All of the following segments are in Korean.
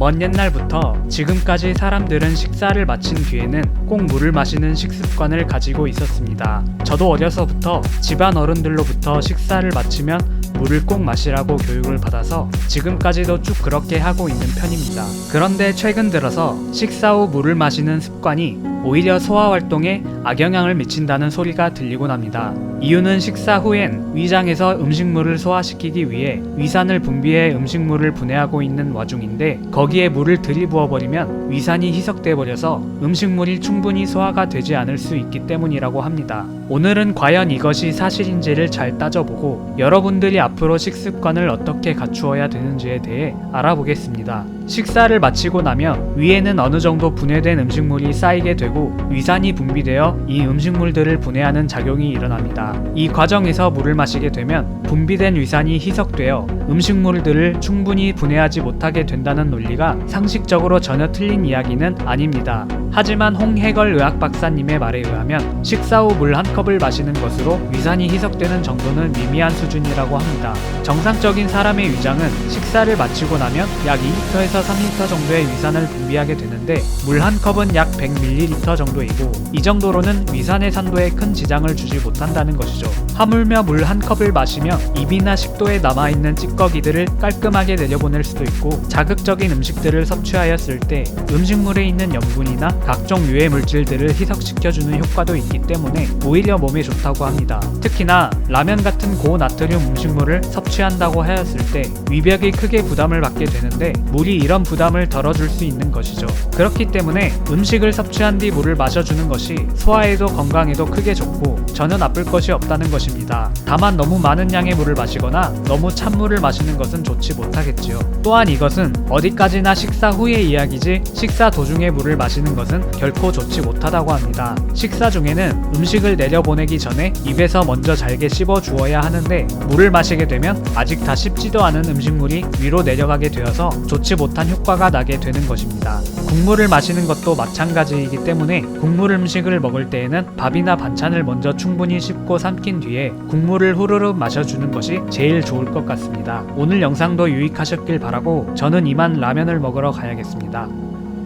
먼 옛날부터 지금까지 사람들은 식사를 마친 뒤에는 꼭 물을 마시는 식습관을 가지고 있었습니다. 저도 어려서부터 집안 어른들로부터 식사를 마치면 물을 꼭 마시라고 교육을 받아서 지금까지도 쭉 그렇게 하고 있는 편입니다. 그런데 최근 들어서 식사 후 물을 마시는 습관이 오히려 소화 활동에 악영향을 미친다는 소리가 들리곤 합니다. 이유는 식사 후엔 위장에서 음식물을 소화시키기 위해 위산을 분비해 음식물을 분해하고 있는 와중인데 거기에 물을 들이부어 버리면 위산이 희석돼 버려서 음식물이 충분히 소화가 되지 않을 수 있기 때문이라고 합니다. 오늘은 과연 이것이 사실인지를 잘 따져보고 여러분들이 앞 으로 식습관을 어떻게 갖추어야 되는지에 대해 알아보겠습니다. 식사를 마치고 나면 위에는 어느 정도 분해된 음식물이 쌓이게 되고 위산이 분비되어 이 음식물들을 분해하는 작용이 일어납니다. 이 과정에서 물을 마시게 되면 분비된 위산이 희석되어 음식물들을 충분히 분해하지 못하게 된다는 논리가 상식적으로 전혀 틀린 이야기는 아닙니다. 하지만 홍해걸 의학 박사님의 말에 의하면 식사 후 물 한 컵을 마시는 것으로 위산이 희석되는 정도는 미미한 수준이라고 합니다. 정상적인 사람의 위장은 식사를 마치고 나면 약 2리터에서 3리터 정도의 위산을 분비하게 되는데 물 한 컵은 약 100ml 정도이고 이 정도로는 위산의 산도에 큰 지장을 주지 못한다는 것이죠. 하물며 물 한 컵을 마시며 입이나 식도에 남아있는 찌꺼기들을 깔끔하게 내려보낼 수도 있고 자극적인 음식들을 섭취하였을 때 음식물에 있는 염분이나 각종 유해 물질들을 희석시켜주는 효과도 있기 때문에 오히려 몸에 좋다고 합니다. 특히나 라면 같은 고나트륨 음식물을 섭취한다고 하였을 때 위벽이 크게 부담을 받게 되는데 물이 이런 부담을 덜어줄 수 있는 것이죠. 그렇기 때문에 음식을 섭취한 뒤 물을 마셔주는 것이 소화에도 건강에도 크게 좋고 전혀 나쁠 것이 없다는 것입니다. 다만 너무 많은 양의 물을 마시거나 너무 찬물을 마시는 것은 좋지 못하겠지요. 또한 이것은 어디까지나 식사 후의 이야기지 식사 도중에 물을 마시는 것은 결코 좋지 못하다고 합니다. 식사 중에는 음식을 내려보내기 전에 입에서 먼저 잘게 씹어 주어야 하는데 물을 마시게 되면 아직 다 씹지도 않은 음식물이 위로 내려가게 되어서 좋지 못한 효과가 나게 되는 것입니다. 국물을 마시는 것도 마찬가지이기 때문에 국물 음식을 먹을 때에는 밥이나 반찬을 먼저 충분히 씹고 삼킨 뒤에 국물을 후루룩 마셔주는 것이 제일 좋을 것 같습니다. 오늘 영상도 유익하셨길 바라고 저는 이만 라면을 먹으러 가야겠습니다.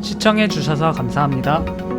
시청해주셔서 감사합니다.